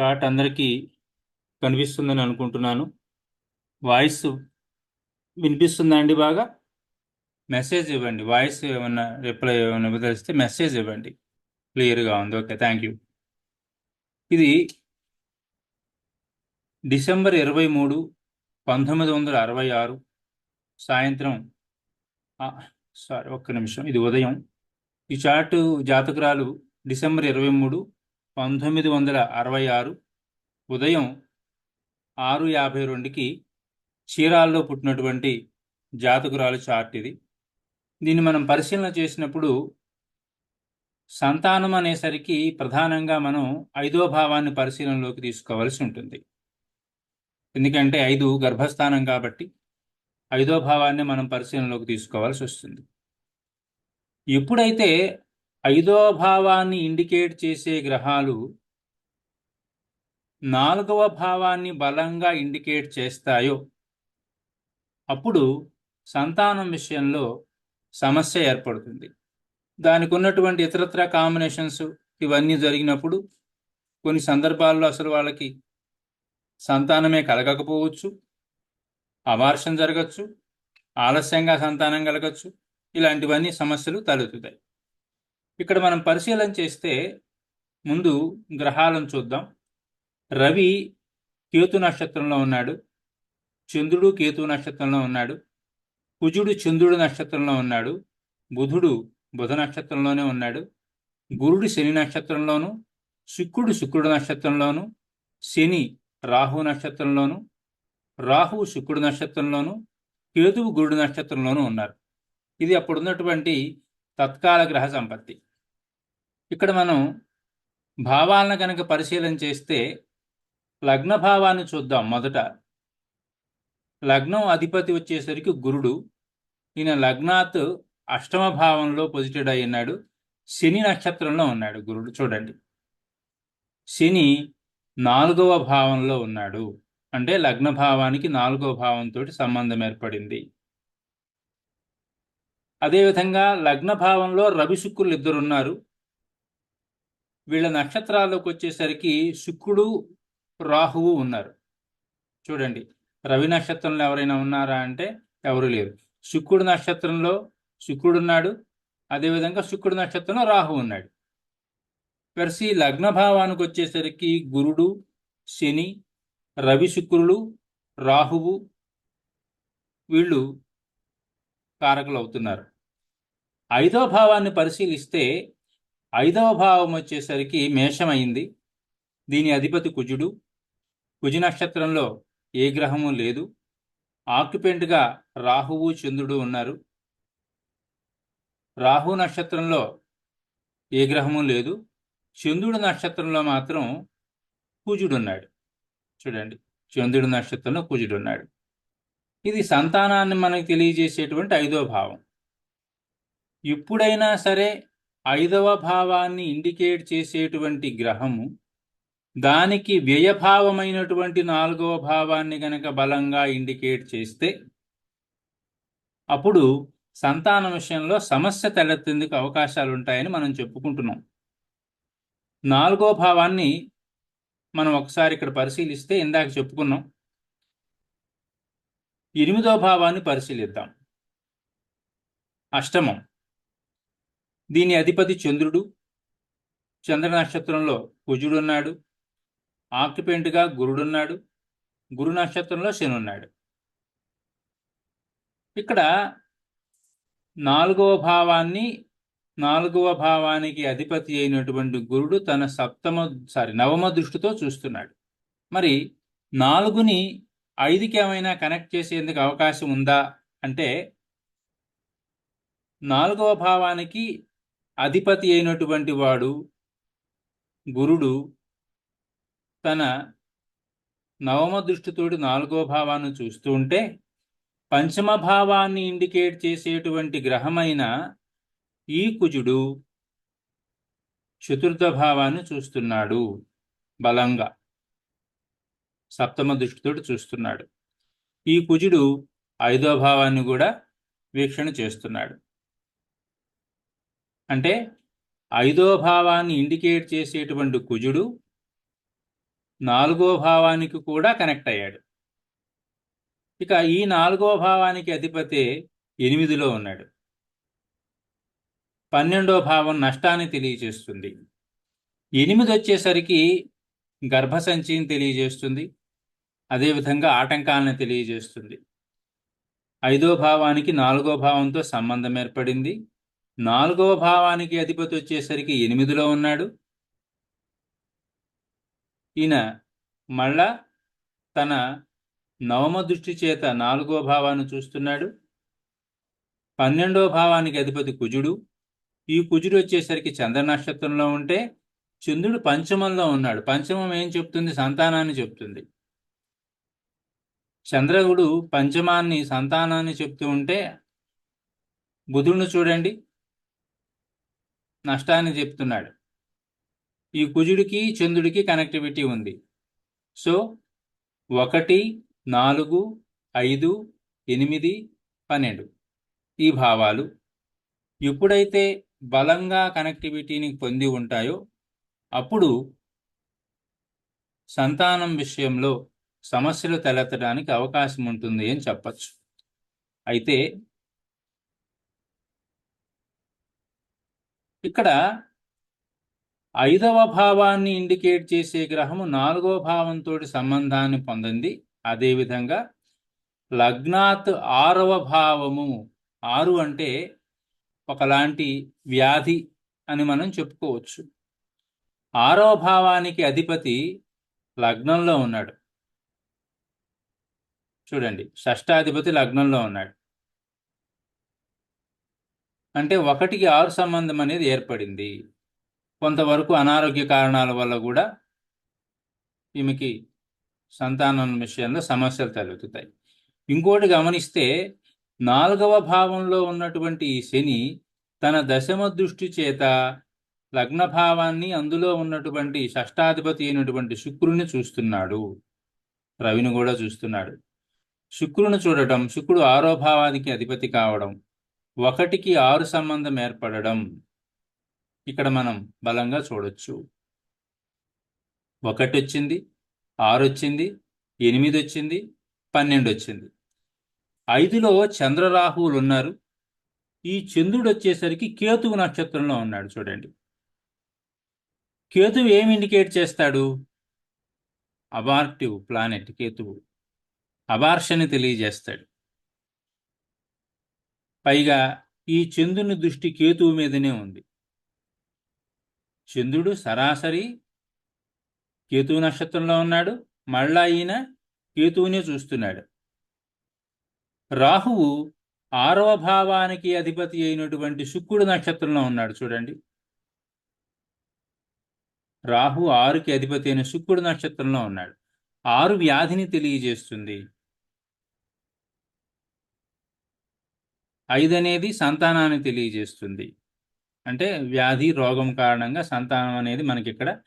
Chart అందరికీ కనిపిస్తుందని అనుకుంటున్నాను. వాయిస్ వినిపిస్తుందా అండి బాగా? మెసేజ్ ఇవ్వండి. వాయిస్ ఏమన్నా రిప్లై ఏమైనా తెలిస్తే మెసేజ్ ఇవ్వండి. క్లియర్గా ఉంది. Okay thank you. ఇది డిసెంబర్ ఇరవై మూడు పంతొమ్మిది వందల అరవై ఆరు సాయంత్రం. సారీ ఒక్క నిమిషం. ఇది ఉదయం. ఈ చార్టు జాతకురాలు డిసెంబర్ ఇరవై మూడు పంతొమ్మిది వందల అరవై ఆరు ఉదయం ఆరు యాభై రెండుకి చీరాల్లో పుట్టినటువంటి జాతకురాలు చార్ట్ ఇది దీన్ని మనం పరిశీలన చేసినప్పుడు సంతానం అనేసరికి ప్రధానంగా మనం ఐదో భావాన్ని పరిశీలనలోకి తీసుకోవాల్సి ఉంటుంది. ఎందుకంటే ఐదు గర్భస్థానం కాబట్టి ఐదో భావాన్ని మనం పరిశీలనలోకి తీసుకోవాల్సి వస్తుంది. ఎప్పుడైతే ఐదవ భావాన్ని ఇండికేట్ చేసే గ్రహాలు నాలుగవ భావాన్ని బలంగా ఇండికేట్ చేస్తాయో. అప్పుడు సంతానం విషయంలో సమస్య ఏర్పడుతుంది. దానికి ఉన్నటువంటి ఇతరత్ర కాంబినేషన్స్ ఇవన్నీ జరిగినప్పుడు కొన్ని సందర్భాల్లో అసలు వాళ్ళకి సంతానమే కలగకపోవచ్చు అవార్షం జరగచ్చు ఆలస్యంగా సంతానం కలగచ్చు ఇలాంటివన్నీ సమస్యలు తలెత్తుతాయి. ఇక్కడ మనం పరిశీలన చేస్తే ముందు గ్రహాలను చూద్దాం. రవి కేతు నక్షత్రంలో ఉన్నాడు. చంద్రుడు కేతు నక్షత్రంలో ఉన్నాడు. కుజుడు చంద్రుడు నక్షత్రంలో ఉన్నాడు. బుధుడు బుధ నక్షత్రంలోనే ఉన్నాడు. గురుడు శని నక్షత్రంలోను శుక్రుడు శుక్రుడు నక్షత్రంలోను శని రాహు నక్షత్రంలోను రాహువు శుక్రుడు నక్షత్రంలోను కేతువు గురుడు నక్షత్రంలోనూ ఉన్నారు. ఇది అప్పుడున్నటువంటి తత్కాల గ్రహ సంపత్తి. ఇక్కడ మనం భావాలను కనుక పరిశీలన చేస్తే లగ్న భావాన్ని చూద్దాం మొదట. లగ్నం అధిపతి వచ్చేసరికి గురుడు. ఈయన లగ్నాత్ అష్టమ భావంలో పొజిటెడ్ అయి ఉన్నాడు. శని నక్షత్రంలో ఉన్నాడు గురుడు. చూడండి. శని నాలుగవ భావంలో ఉన్నాడు. అంటే లగ్న భావానికి నాలుగవ భావంతో సంబంధం ఏర్పడింది. అదేవిధంగా లగ్న భావంలో రవి శుక్రులు ఇద్దరు ఉన్నారు వీళ్ళ నక్షత్రాల్లోకి వచ్చేసరికి శుక్రుడు రాహువు ఉన్నారు. చూడండి రవి నక్షత్రంలో ఎవరైనా ఉన్నారా అంటే ఎవరు లేరు. శుక్రుడు నక్షత్రంలో శుక్రుడు ఉన్నాడు అదేవిధంగా శుక్రుడు నక్షత్రంలో రాహు ఉన్నాడు. వెరసి లగ్న భావానికి వచ్చేసరికి గురుడు శని రవి శుక్రులు రాహువు వీళ్ళు కారకులు అవుతున్నారు ఐదో భావాన్ని పరిశీలిస్తే ఐదవ భావం వచ్చేసరికి మేషమైంది. దీని అధిపతి కుజుడు. కుజు నక్షత్రంలో ఏ గ్రహము లేదు. ఆక్యుపెంట్గా రాహువు చంద్రుడు ఉన్నారు. రాహు నక్షత్రంలో ఏ గ్రహము లేదు. చంద్రుడు నక్షత్రంలో మాత్రం కుజుడు ఉన్నాడు చూడండి చంద్రుడు నక్షత్రంలో కుజుడున్నాడు. ఇది సంతానాన్ని మనకు తెలియజేసేటువంటి ఐదో భావం. ఎప్పుడైనా సరే ఐదవ భావాన్ని ఇండికేట్ చేసేటువంటి గ్రహము దానికి వ్యయభావమైనటువంటి నాలుగవ భావాన్ని గనక బలంగా ఇండికేట్ చేస్తే అప్పుడు సంతాన విషయంలో సమస్య తలెత్తేందుకు అవకాశాలు ఉంటాయని మనం చెప్పుకుంటున్నాం. నాలుగో భావాన్ని మనం ఒకసారి ఇక్కడ పరిశీలిస్తే ఇందాక చెప్పుకున్నాం. ఎనిమిదో భావాన్ని పరిశీలిద్దాం. అష్టమం. దీని అధిపతి చంద్రుడు. చంద్ర నక్షత్రంలో కుజుడున్నాడు. ఆక్యుపెంట్గా గురుడున్నాడు. గురు నక్షత్రంలో శని ఉన్నాడు ఇక్కడ నాలుగవ భావాన్ని నాలుగవ భావానికి అధిపతి అయినటువంటి గురుడు తన సప్తమ సారీ నవమ దృష్టితో చూస్తున్నాడు. మరి నాలుగుని ఐదుకి ఏమైనా కనెక్ట్ చేసేందుకు అవకాశం ఉందా? అంటే నాలుగవ భావానికి అధిపతి అయినటువంటి వాడు గురుడు తన నవమ దృష్టితోటి నాలుగో భావాన్ని చూస్తూ ఉంటే పంచమ భావాన్ని ఇండికేట్ చేసేటువంటి గ్రహమైన ఈ కుజుడు చతుర్థ భావాన్ని చూస్తున్నాడు బలంగా. సప్తమ దృష్టితోటి చూస్తున్నాడు. ఈ కుజుడు ఐదో భావాన్ని కూడా వీక్షణ చేస్తున్నాడు. అంటే ఐదో భావాన్ని ఇండికేట్ చేసేటువంటి కుజుడు నాలుగో భావానికి కూడా కనెక్ట్ అయ్యాడు. ఇక ఈ నాలుగో భావానికి అధిపతి ఎనిమిదిలో ఉన్నాడు. పన్నెండో భావం నష్టాన్ని తెలియజేస్తుంది. ఎనిమిది వచ్చేసరికి గర్భసంచిని తెలియజేస్తుంది. అదేవిధంగా ఆటంకాలను తెలియజేస్తుంది. ఐదో భావానికి నాలుగో భావంతో సంబంధం ఏర్పడింది. నాలుగవ భావానికి అధిపతి వచ్చేసరికి ఎనిమిదిలో ఉన్నాడు. ఈయన మళ్ళా తన నవమ దృష్టి చేత నాలుగో భావాన్ని చూస్తున్నాడు. పన్నెండో భావానికి అధిపతి కుజుడు. ఈ కుజుడు వచ్చేసరికి చంద్ర నక్షత్రంలో ఉంటే చంద్రుడు పంచమంలో ఉన్నాడు. పంచమం ఏం చెప్తుంది? సంతానాన్ని చెప్తుంది. చంద్రగుడు పంచమాన్ని సంతానాన్ని చెప్తూ ఉంటే బుధుడిని చూడండి. నష్టాన్ని చెప్తున్నాడు. ఈ కుజుడికి చంద్రుడికి కనెక్టివిటీ ఉంది. సో ఒకటి నాలుగు ఐదు ఎనిమిది పన్నెండు ఈ భావాలు ఎప్పుడైతే బలంగా కనెక్టివిటీని పొంది ఉంటాయో అప్పుడు సంతానం విషయంలో సమస్యలు తలెత్తడానికి అవకాశం ఉంటుంది అని చెప్పచ్చు. అయితే ఇక్కడ ఐదవ భావాన్ని ఇండికేట్ చేసే గ్రహము నాలుగవ భావంతో సంబంధాన్ని పొందింది. అదేవిధంగా లగ్నాత్ ఆరవ భావము ఆరు అంటే ఒకలాంటి వ్యాధి అని మనం చెప్పుకోవచ్చు. ఆరవ భావానికి అధిపతి లగ్నంలో ఉన్నాడు. చూడండి షష్టాధిపతి లగ్నంలో ఉన్నాడు. అంటే ఒకటికి ఆరు సంబంధం అనేది ఏర్పడింది. కొంతవరకు అనారోగ్య కారణాల వల్ల కూడా ఈమెకి సంతానం విషయంలో సమస్యలు తలెత్తుతాయి. ఇంకోటి గమనిస్తే నాలుగవ భావంలో ఉన్నటువంటి ఈ శని తన దశమ దృష్టి చేత లగ్న భావాన్ని అందులో ఉన్నటువంటి షష్టాధిపతి అయినటువంటి శుక్రుని చూస్తున్నాడు. రవిని కూడా చూస్తున్నాడు. శుక్రుని చూడటం శుక్రుడు ఆరో భావానికి అధిపతి కావడం ఒకటికి ఆరు సంబంధం ఏర్పడడం ఇక్కడ మనం బలంగా చూడొచ్చు. ఒకటి వచ్చింది ఆరు వచ్చింది ఎనిమిది వచ్చింది పన్నెండు వచ్చింది. ఐదులో చంద్రరాహువులు ఉన్నారు. ఈ చంద్రుడు వచ్చేసరికి కేతువు నక్షత్రంలో ఉన్నాడు చూడండి. కేతువు ఏమి ఇండికేట్ చేస్తాడు? అబార్టివ్ ప్లానెట్ కేతువు. అబార్షని తెలియజేస్తాడు. పైగా ఈ చంద్రుని దృష్టి కేతువు మీదనే ఉంది. చంద్రుడు సరాసరి కేతువు నక్షత్రంలో ఉన్నాడు. మళ్ళా ఈయన కేతువునే చూస్తున్నాడు. రాహువు ఆరవ భావానికి అధిపతి అయినటువంటి శుక్రుడు నక్షత్రంలో ఉన్నాడు చూడండి. రాహు ఆరుకి అధిపతి అయిన శుక్రుడు నక్షత్రంలో ఉన్నాడు. ఆరు వ్యాధిని తెలియజేస్తుంది. ఐదు అనేది సంతానాన్ని తెలియజేస్తుంది. అంటే వ్యాధి రోగం కారణంగా సంతానం అనేది మనకి ఇక్కడ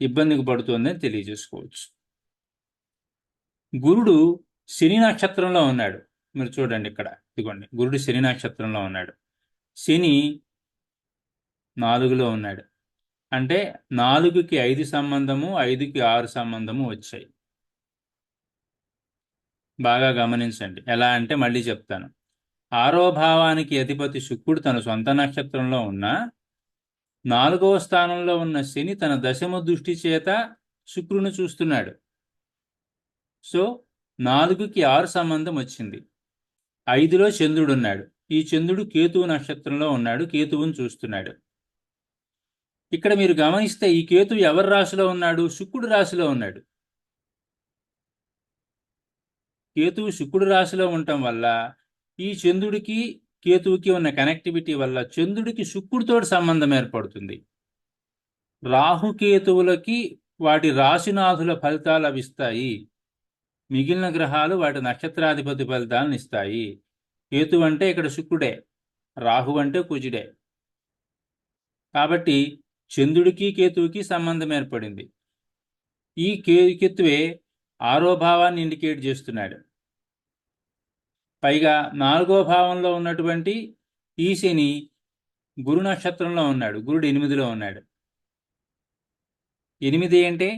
ఇబ్బందికి పడుతుందని తెలియజేసుకోవచ్చు. గురుడు శని నక్షత్రంలో ఉన్నాడు. మీరు చూడండి ఇక్కడ. ఇదిగోండి. గురుడు శని నక్షత్రంలో ఉన్నాడు. శని నాలుగులో ఉన్నాడు. అంటే నాలుగుకి ఐదు సంబంధము ఐదుకి ఆరు సంబంధము వచ్చాయి. బాగా గమనించండి. ఎలా అంటే మళ్ళీ చెప్తాను. ఆరో భావానికి అధిపతి శుక్రుడు తన సొంత నక్షత్రంలో ఉన్న నాలుగవ స్థానంలో ఉన్న శని తన దశమ దృష్టి చేత శుక్రుని చూస్తున్నాడు. సో నాలుగుకి ఆరు సంబంధం వచ్చింది. ఐదులో చంద్రుడు ఉన్నాడు. ఈ చంద్రుడు కేతువు నక్షత్రంలో ఉన్నాడు కేతువుని చూస్తున్నాడు. ఇక్కడ మీరు గమనిస్తే ఈ కేతువు ఎవరి రాశిలో ఉన్నాడు? శుక్రుడు రాశిలో ఉన్నాడు. కేతువు శుక్రుడు రాశిలో ఉండటం వల్ల ఈ చంద్రుడికి కేతువుకి ఉన్న కనెక్టివిటీ వల్ల చంద్రుడికి శుక్రుడితో సంబంధం ఏర్పడుతుంది. రాహుకేతువులకి వాటి రాశినాథుల ఫలితాలు లభిస్తాయి మిగిలిన గ్రహాలు వాటి నక్షత్రాధిపతి ఫలితాలను ఇస్తాయి. కేతు అంటే ఇక్కడ శుక్రుడే రాహు అంటే కుజుడే. కాబట్టి చంద్రుడికి కేతువుకి సంబంధం ఏర్పడింది. ఈ కేతువే ఆరో భావాన్ని ఇండికేట్ చేస్తున్నాడు. పైగా నాలుగో భావంలో ఉన్నటువంటి ఈ శని గురు నక్షత్రంలో ఉన్నాడు. గురుడు ఎనిమిదిలో ఉన్నాడు. ఎనిమిది అంటే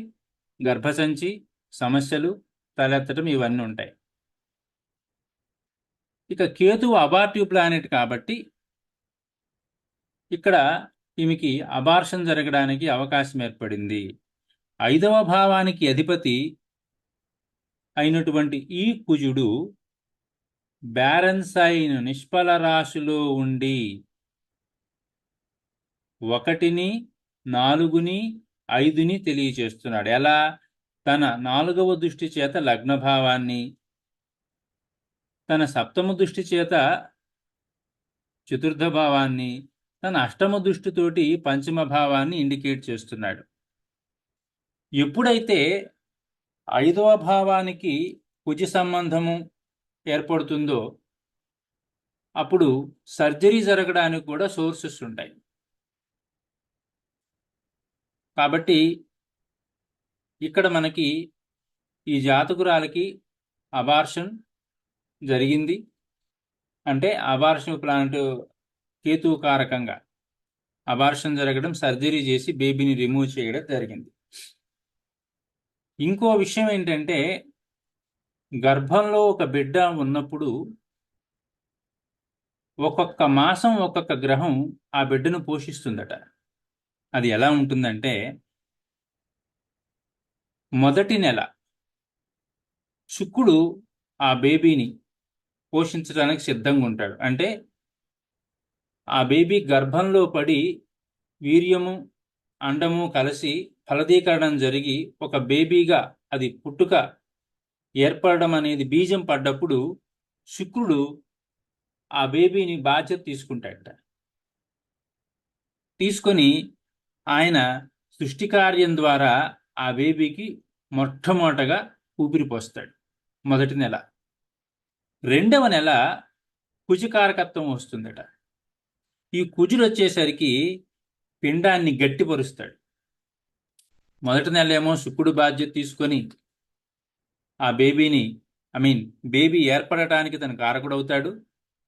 గర్భసంచి సమస్యలు తలెత్తడం ఇవన్నీ ఉంటాయి. ఇక కేతువు అబార్టివ్ ప్లానెట్ కాబట్టి ఇక్కడ ఈమెకి అబార్షన్ జరగడానికి అవకాశం ఏర్పడింది. ఐదవ భావానికి అధిపతి అయినటువంటి ఈ కుజుడు బ్యారన్సైన్ నిష్ఫల రాశిలో ఉండి ఒకటిని నాలుగుని ఐదుని తెలియచేస్తున్నాడు. ఎలా? తన నాలుగవ దృష్టి చేత లగ్నభావాన్ని తన సప్తమ దృష్టి చేత చతుర్థ భావాన్ని తన అష్టమ దృష్టితోటి పంచమ భావాన్ని ఇండికేట్ చేస్తున్నాడు. ఎప్పుడైతే ఐదవ భావానికి కుజ సంబంధము ఏర్పడుతుందో అప్పుడు సర్జరీ జరగడానికి కూడా సోర్సెస్ ఉంటాయి. కాబట్టి ఇక్కడ మనకి ఈ జాతకురాలకి అబార్షన్ జరిగింది. అంటే అబార్షన్ ప్లాంట్ కేతువు కారకంగా అబార్షన్ జరగడం సర్జరీ చేసి బేబీని రిమూవ్ చేయడం జరిగింది. ఇంకో విషయం ఏంటంటే గర్భంలో ఒక బిడ్డ ఉన్నప్పుడు ఒక్కొక్క మాసం ఒక్కొక్క గ్రహం ఆ బిడ్డను పోషిస్తుందట. అది ఎలా ఉంటుందంటే మొదటి నెల శుక్రుడు ఆ బేబీని పోషించడానికి సిద్ధంగా ఉంటాడు. అంటే ఆ బేబీ గర్భంలో పడి వీర్యము అండము కలిసి ఫలదీకరణం జరిగి ఒక బేబీగా అది పుట్టుక ఏర్పడడం అనేది బీజం పడ్డప్పుడు శుక్రుడు ఆ బేబీని బాధ్యత తీసుకుంటాడట. తీసుకొని ఆయన సృష్టి కార్యం ద్వారా ఆ బేబీకి మొట్టమొదటగా ఊపిరి పోస్తాడు మొదటి నెల. రెండవ నెల కుజకారకత్వం వస్తుందట. ఈ కుజులు వచ్చేసరికి పిండాన్ని గట్టిపరుస్తాడు. మొదటి నెల ఏమో శుక్రుడు బాధ్యత తీసుకొని ఆ బేబీని ఐ మీన్ బేబీ ఏర్పడటానికి తన కారకుడవుతాడు.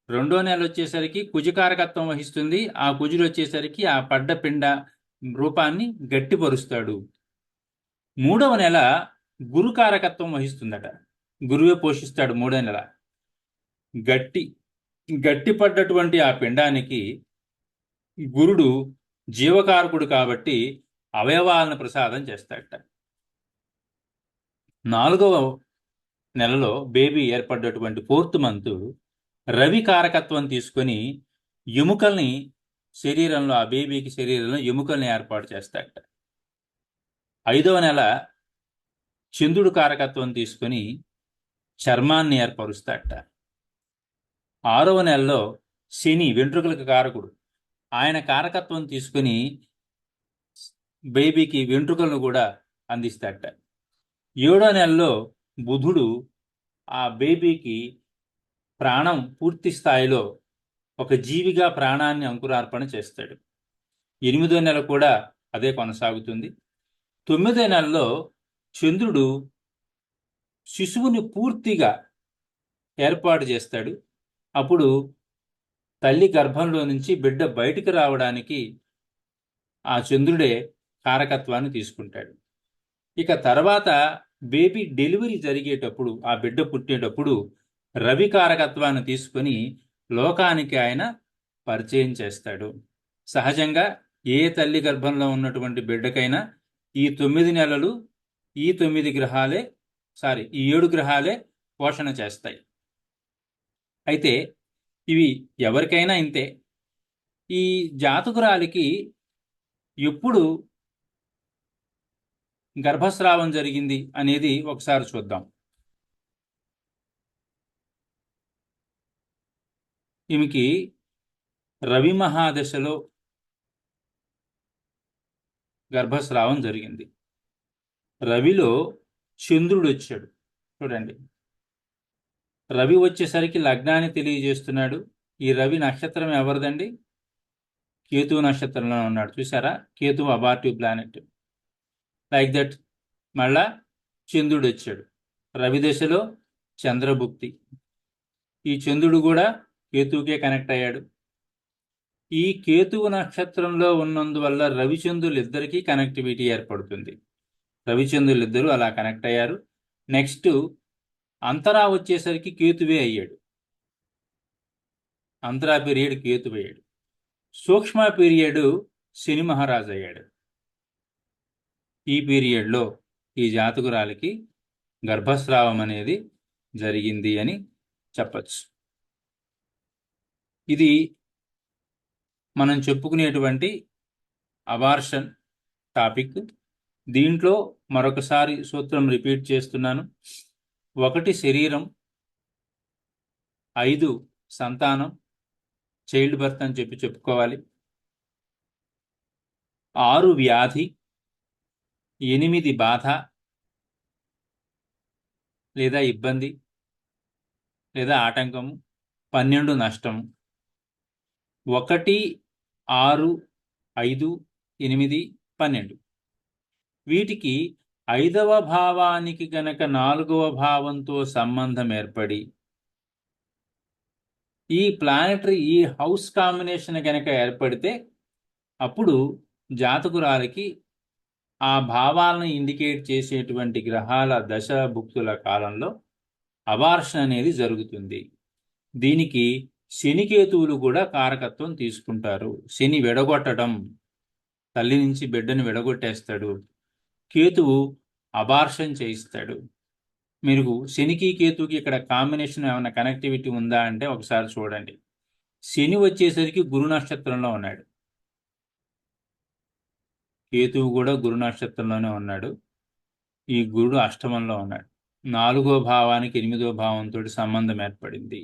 రెండో నెల వచ్చేసరికి కుజకారకత్వం వహిస్తుంది. ఆ కుజులు వచ్చేసరికి ఆ పడ్డ పిండ రూపాన్ని గట్టిపరుస్తాడు. మూడవ నెల గురుకారకత్వం వహిస్తుందట. గురువే పోషిస్తాడు మూడో నెల. గట్టి గట్టిపడ్డటువంటి ఆ పిండానికి గురుడు జీవకారకుడు కాబట్టి అవయవాలను ప్రసాదం చేస్తాడట. నాలుగవ నెలలో బేబీ ఏర్పడ్డటువంటి ఫోర్త్ మంత్ రవి కారకత్వం తీసుకొని ఎముకల్ని శరీరంలో ఆ బేబీకి శరీరంలో ఎముకల్ని ఏర్పాటు చేస్తాడట ఐదవ నెల చంద్రుడు కారకత్వం తీసుకొని చర్మాన్ని ఏర్పరుస్తాడట ఆరవ నెలలో శని వెంట్రుకలకు కారకుడు. ఆయన కారకత్వం తీసుకుని బేబీకి వెంట్రుకలను కూడా అందిస్తాడట ఏడో నెలలో బుధుడు ఆ బేబీకి ప్రాణం పూర్తి స్థాయిలో ఒక జీవిగా ప్రాణాన్ని అంకురార్పణ చేస్తాడు. ఎనిమిదో నెల కూడా అదే కొనసాగుతుంది. తొమ్మిదో నెలలో చంద్రుడు శిశువుని పూర్తిగా ఏర్పాటు చేస్తాడు. అప్పుడు తల్లి గర్భంలో నుంచి బిడ్డ బయటికి రావడానికి ఆ చంద్రుడే కారకత్వాన్ని తీసుకుంటాడు. ఇక తర్వాత బేబీ డెలివరీ జరిగేటప్పుడు ఆ బిడ్డ పుట్టేటప్పుడు రవి కారకత్వాన్ని తీసుకొని లోకానికి ఆయన పరిచయం చేస్తాడు. సహజంగా ఏ తల్లి గర్భంలో ఉన్నటువంటి బిడ్డకైనా ఈ తొమ్మిది నెలలు ఈ తొమ్మిది గ్రహాలే సారీ ఈ ఏడు గ్రహాలే పోషణ చేస్తాయి. అయితే ఇవి ఎవరికైనా ఇంతే. ఈ జాతకురాలికి ఎప్పుడు గర్భస్రావం జరిగింది అనేది ఒకసారి చూద్దాం. ఈమెకి రవి మహాదశలో గర్భస్రావం జరిగింది. రవిలో చంద్రుడు వచ్చాడు. చూడండి. రవి వచ్చేసరికి లగ్నాన్ని తెలియజేస్తున్నాడు. ఈ రవి నక్షత్రం ఎవరిదండి? కేతు నక్షత్రంలో ఉన్నాడు. చూసారా Ketu abortive planet. Like that మళ్ళా చంద్రుడు వచ్చాడు. రవి దశలో చంద్రభుక్తి. ఈ చంద్రుడు కూడా కేతువుకే కనెక్ట్ అయ్యాడు. ఈ కేతువు నక్షత్రంలో ఉన్నందువల్ల రవిచంద్రులు ఇద్దరికీ కనెక్టివిటీ ఏర్పడుతుంది. రవిచంద్రులు ఇద్దరు అలా కనెక్ట్ అయ్యారు. నెక్స్ట్ అంతరా వచ్చేసరికి కేతువే అయ్యాడు. అంతరా పీరియడ్ కేతువయ్యాడు. సూక్ష్మ పీరియడ్ శని మహారాజు అయ్యాడు. ఈ పీరియడ్లో ఈ జాతకురాలికి గర్భస్రావం అనేది జరిగింది అని చెప్పచ్చు. ఇది మనం చెప్పుకునేటువంటి అబార్షన్ టాపిక్. దీంట్లో మరొకసారి సూత్రం రిపీట్ చేస్తున్నాను. ఒకటి శరీరం ఐదు సంతానం చైల్డ్ బర్త్ అని చెప్పి చెప్పుకోవాలి. ఆరు వ్యాధి ఎనిమిది బాధ లేదా ఇబ్బంది లేదా ఆటంకము పన్నెండు నష్టము. ఒకటి ఆరు ఐదు ఎనిమిది పన్నెండు. వీటికి ఐదవ భావానికి గనక నాలుగవ భావంతో సంబంధం ఏర్పడి ఈ ప్లానెటరీ ఈ హౌస్ కాంబినేషన్ గనక ఏర్పడితే అప్పుడు జాతకురాలకి ఆ భావాలను ఇండికేట్ చేసేటువంటి గ్రహాల దశ భుక్తుల కాలంలో అబార్షన్ అనేది జరుగుతుంది. దీనికి శనికేతువులు కూడా కారకత్వం తీసుకుంటారు. శని విడగొట్టడం తల్లి నుంచి బిడ్డను విడగొట్టేస్తాడు. కేతువు అబార్షన్ చేయిస్తాడు. మీరు శనికి కేతువుకి ఇక్కడ కాంబినేషన్ ఏమైనా కనెక్టివిటీ ఉందా అంటే ఒకసారి చూడండి. శని వచ్చేసరికి గురు నక్షత్రంలో ఉన్నాడు. కేతువు కూడా గురు నక్షత్రంలోనే ఉన్నాడు. ఈ గురుడు అష్టమంలో ఉన్నాడు. నాలుగో భావానికి ఎనిమిదో భావంతో సంబంధం ఏర్పడింది.